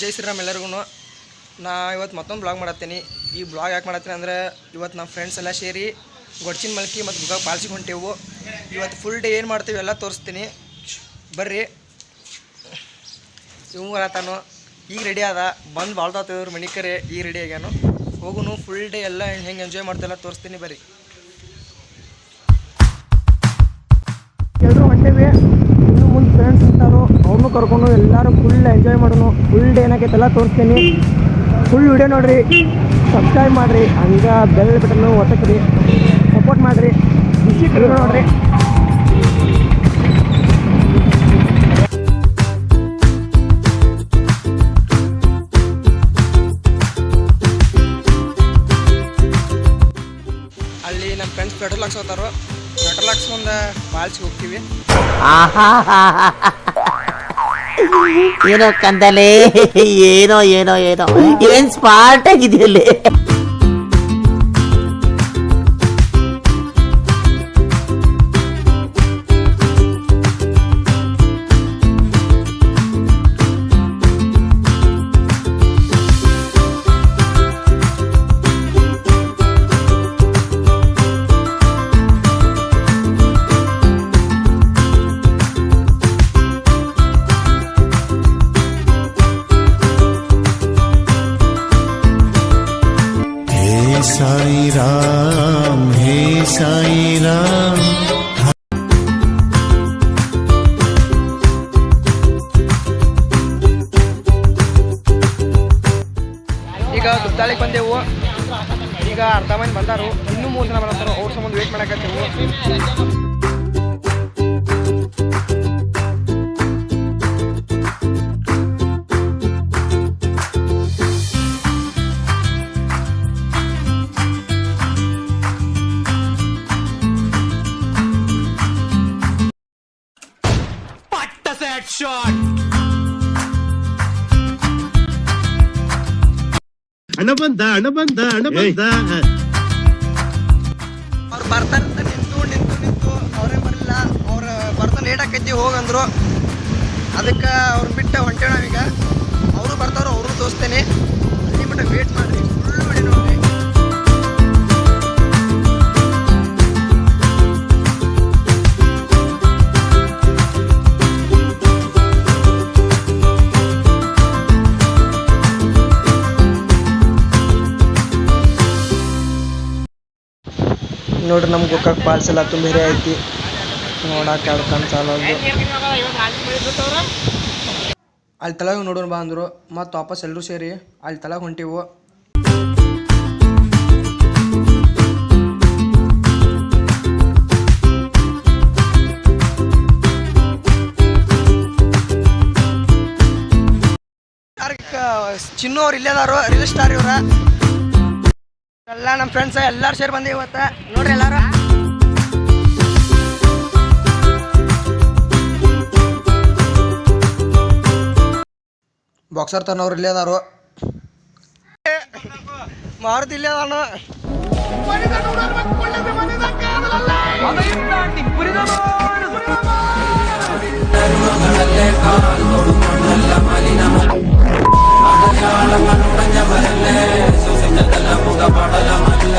ಜೈ ಶ್ರೀರಾಮ್ ಎಲ್ಲರಿಗೂ. ನಾ ಇವತ್ತು ಮತ್ತೊಂದು ಬ್ಲಾಗ್ ಮಾಡತ್ತೀನಿ. ಈ ಬ್ಲಾಗ್ ಯಾಕೆ ಮಾಡತ್ತೀನಿ ಅಂದರೆ, ಇವತ್ತು ನಮ್ಮ ಫ್ರೆಂಡ್ಸ್ ಎಲ್ಲ ಸೇರಿ ಗೊಡ್ಚಿನ ಮಲ್ಕಿ ಮತ್ತು ಗುಗ ಪಾಲ್ಸಿಗೆ ಹೊಂಟೇವು. ಇವತ್ತು ಫುಲ್ ಡೇ ಏನು ಮಾಡ್ತೀವಿ ಎಲ್ಲ ತೋರಿಸ್ತೀನಿ. ಬರ್ರಿ. ಇವು ಬರತ್ತಾನು ಈಗ ರೆಡಿ ಆದ. ಬಂದು ಬಾಳ್ದಾತಿದ್ರು ಮಣಿಕರೆ ಈಗ ರೆಡಿ ಆಗ್ಯಾನು. ಹೋಗುನು ಫುಲ್ ಡೇ ಎಲ್ಲ ಹೆಂಗೆ ಎಂಜಾಯ್ ಮಾಡ್ತೆಲ್ಲ ತೋರಿಸ್ತೀನಿ, ಬರ್ರಿ. ಎಲ್ಲರೂ ಹೊಂಟೇವಿ? ಮುಂದೆ ಫ್ರೆಂಡ್ಸ್ ಇರ್ತಾರೋ ಅವ್ರನ್ನೂ ಕರ್ಕೊಂಡು ಎಲ್ಲರೂ ಫುಲ್ ಎಂಜಾಯ್ ಮಾಡೋನು. ಫುಲ್ ಡೇ ಏನಾಗೈತೆಲ್ಲ ತೋರಿಸ್ತೀನಿ. ಫುಲ್ ವಿಡಿಯೋ ನೋಡ್ರಿ. ಸಬ್ಸ್ಕ್ರೈಬ್ ಮಾಡಿರಿ. ಹಂಗೆ ಬೆಲ್ ಬಟನ್ನು ಒತ್ತಕ್ರಿ. ಸಪೋರ್ಟ್ ಮಾಡಿರಿ. ನೋಡಿರಿ. ಅಲ್ಲಿ ನಮ್ಮ ಫ್ರೆಂಡ್ಸ್ ಪೆಟ್ರೋಲ್ ಹಾಕ್ಸೋತಾರೋ ಪೆಟ್ರೋಲ್ ಹಾಕ್ಸ್ಕೊಂಡ ಬಾಳ್ಸಿ ಹೋಗ್ತೀವಿ ಏನೋ ಕಂದಲೇ ಏನೋ ಏನೋ ಏನೋ. ಏನ್ ಸ್ಮಾರ್ಟ್ ಆಗಿದೆಯಲ್ಲಿ साई राम हे साई राम ಈಗ ದುದ್ದಾಳಿಗೆ ಬಂದೆವು ಈಗ ಅರ್ಧ ಮಂದಿ ಬಂದಾರು ಇನ್ನೂ ಮೂರು ಜನ ಬರ್ತಾರೋ ಅವ್ರ ಸಂಬಂಧ ವೇಟ್ ಮಾಡಕತ್ತೆವು ಹಣ ಬಂದ ಹಣ ಬಂದ ಹಣ ಬಂದ. ಅವ್ರು ಬರ್ತಾರೆ ಅಂತ ನಿಂತು ನಿಂತು ನಿಂತು. ಅವರೇ ಬರಲಿಲ್ಲ. ಅವ್ರು ಬರ್ತಾ ಲೇಟ್ ಆಕೈತಿ ಹೋಗಂದ್ರು. ಅದಕ್ಕೆ ಅವ್ರು ಬಿಟ್ಟ ನಾವೀಗ. ಅವರು ಬರ್ತಾರೋ ಅವರು ತೋರಿಸ್ತೇನೆ ಅಲ್ಲಿ ಮಟ್ಟ ವೇಟ್ ಮಾಡ್ರಿ. ಫುಲ್ ನೋಡಿ ನೋಡ್ರಿ. ನೋಡ್ರಿ ನಮ್ಮ ಗೋಕಾಕ್ ಫಾಲ್ಸ್ ಎಲ್ಲ ತುಂಬ ಐತಿ. ನೋಡಕ್ಕೆ ಕಣ್ಣು ಸಾಲೋದು ಅಲ್ಲಿ ತಲಾಗ ನೋಡೋಣ ಬಾ ಅಂದರು. ಮತ್ತು ವಾಪಸ್ ಎಲ್ಲರೂ ಸೇರಿ ಅಲ್ಲಿ ತಲಾಗ ಹೊಂಟಿವು. ಚಿನ್ನು ಅವ್ರು ಇಲ್ಲೇ ಅದಾರು ಸ್ಟಾರ್ ಇವ್ರ? ಎಲ್ಲ ನಮ್ಮ ಫ್ರೆಂಡ್ಸ್ ಎಲ್ಲರೂ ಸೇರಿ ಬಂದೀವಿ ಇವತ್ತು. ನೋಡ್ರಿ ಎಲ್ಲಾರು. ಬಾಕ್ಸರ್ ತನ್ನವ್ರು ಇಲ್ಲೇ ಅದಾರು. ಮಾರುತಿ ಇಲ್ಲೇ ಅದಾನು. ಮಲಿನ நல்ல முகப்படலம் அல்ல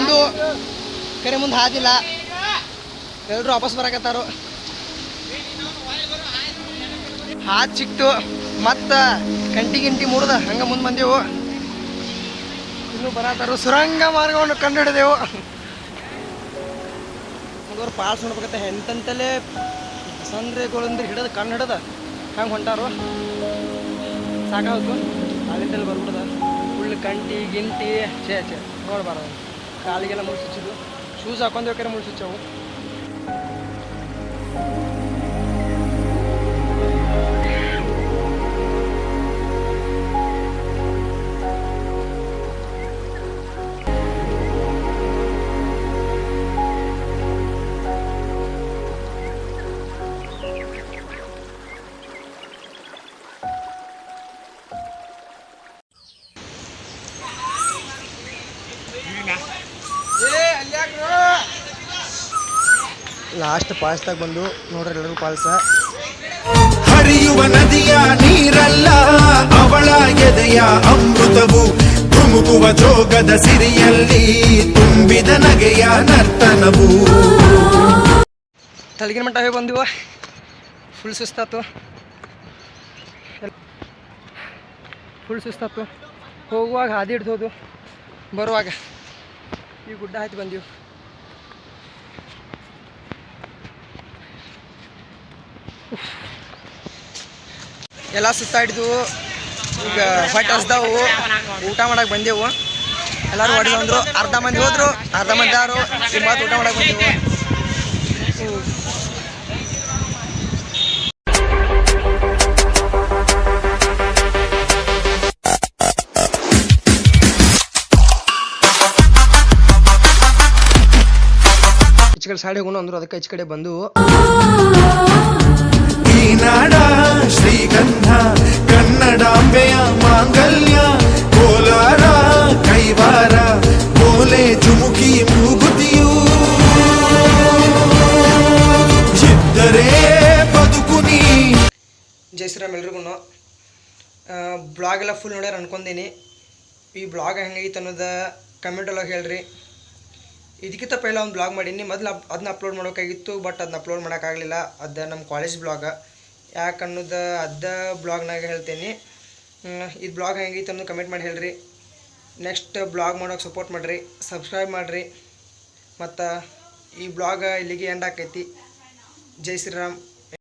ಬಂದು ಕರೆ ಮುಂದೆ ಹಾದಿಲ್ಲ. ಎಲ್ಲರೂ ವಾಪಸ್ ಬರಕತ್ತಾರು. ಹಾದ್ ಸಿಕ್ತು. ಮತ್ತ ಕಂಟಿ ಗಿಂಟಿ ಮುರಿದ ಹಂಗ ಮುಂದೆ ಬಂದೆವು. ಇನ್ನು ಬರತ್ತಾರು ಸುರಂಗ ಮಾರ್ಗವನ್ನು ಕಂಡು ಹಿಡಿದೆವು ಹುಡುಗರು ಪಾಲ್ಸ್ ನೋಡ್ಬೇಕಂತ ಎಂತಂತಲೇ ಸಂದ್ರೆಗಳಿಂದ ಹಿಡಿದು ಕಣ್ಣು ಹಿಡಿದ ಹಂಗೆ ಹೊಂಟಾರು. ಸಾಕಾಗ್ತು ಅಲ್ಲಿಂದಲ್ಲಿ ಬರ್ಬಿಡ್ದ. ಫುಲ್ ಕಂಟಿ ಗಿಂಟಿ. ಚೇ ಚೇ ನೋಡ್ಬಾರ್ದು. ಕಾಲಿಗೆಲ್ಲ ಮುಳ್ಳು ಚುಚ್ಚಿದ್ದು ಶೂಸ್ ಹಾಕೊಂಡು ಬೇಕಾದ್ರೆ ಮುಳ್ಳು ಲಾಸ್ಟ್ ಪಾಲ್ಸ್ದಾಗ ಬಂದು ನೋಡ್ರಿ ಎಲ್ಲರೂ ಪಾಲ್ಸ. ಹರಿಯುವ ನದಿಯ ನೀರಲ್ಲ ಅವಳ ಎದೆಯ ಅಮೃತವು ಧುಮುಕುವ ಜೋಗದ ಸಿರಿಯಲ್ಲಿ ತುಂಬಿದ ನಗೆಯ ನರ್ತನವು. ತಲಗಿನ ಮಟ್ಟ ಹೋಗಿ ಬಂದಿವ. ಫುಲ್ ಸುಸ್ತಾತು. ಫುಲ್ ಸುಸ್ತಾತು. ಹೋಗುವಾಗ ಹಾದಿ ಹಿಡ್ದೋದು ಬರುವಾಗ ಈ ಗುಡ್ಡ ಆಯ್ತು ಬಂದೀವಿ. ಎಲ್ಲ ಸುತ್ತಾಡಿದ್ವು ಈಗ ಹೊಟ್ಟೆ ಹಸ್ದವು ಊಟ ಮಾಡಕ್ಕೆ ಬಂದೆವು. ಎಲ್ಲರೂ ಹೊಡೆದು ಅಂದ್ರು ಅರ್ಧ ಮಂದಿ ಹೋದ್ರು. ಅರ್ಧ ಮಂದಿ ಯಾರು? ಮಾತು ಊಟ ಮಾಡಕ್ಕೆ ಬಂದೆವು. ಸಾಡಿ ಹೋಗೋಣ ಅಂದ್ರು. ಅದಕ್ಕೆ ಈಚೆ ಕಡೆ ಬಂದು ನಾಡ ಶ್ರೀಗಂಧ ಕನ್ನಡಾಂಬೆಯ ಮಾಂಗಲ್ಯ, ಕೋಲಾರ, ಕೈವಾರ ಕೋಲೆ ಚುಮುಕಿ ಮೂಗುತಿಯು. ಇದ್ದರೆ ಬದುಕುನಿ ಜೈ ಶ್ರೀರಾಮ್ ಎಲ್ರಿಗೂ. ಬ್ಲಾಗ್ ಎಲ್ಲ ಫುಲ್ ನೋಡ್ಯಾರ ಅನ್ಕೊಂಡೇನಿ. ಈ ಬ್ಲಾಗ್ ಹೆಂಗೈತೆ ಅನ್ನೋದು ಕಮೆಂಟ್ ಒಳಗೆ ಹೇಳ್ರಿ. ಇದಕ್ಕಿಂತ ಪೈಲ ಒಂದು ಬ್ಲಾಗ್ ಮಾಡೀನಿ. ಮೊದಲು ಅದನ್ನ ಅಪ್ಲೋಡ್ ಮಾಡೋಕ್ಕಾಗಿತ್ತು ಬಟ್ ಅದನ್ನ ಅಪ್ಲೋಡ್ ಮಾಡೋಕ್ಕಾಗಲಿಲ್ಲ ಅದು ನಮ್ಮ ಕಾಲೇಜ್ ಬ್ಲಾಗ ಯಾಕೆ ಅನ್ನೋದು ಅದ ಬ್ಲಾಗ್ನಾಗ ಹೇಳ್ತೀನಿ. ಇದು ಬ್ಲಾಗ್ ಹೆಂಗೈತೆ ಅನ್ನೋದು ಕಮೆಂಟ್ ಮಾಡಿ ಹೇಳ್ರಿ. ನೆಕ್ಸ್ಟ್ ಬ್ಲಾಗ್ ಮಾಡೋಕೆ ಸಪೋರ್ಟ್ ಮಾಡಿರಿ ಸಬ್ಸ್ಕ್ರೈಬ್ ಮಾಡಿರಿ. ಮತ್ತು ಈ ಬ್ಲಾಗ್ ಇಲ್ಲಿಗೆ ಎಂಡ್ ಆಕೈತಿ. ಜೈ ಶ್ರೀರಾಮ್.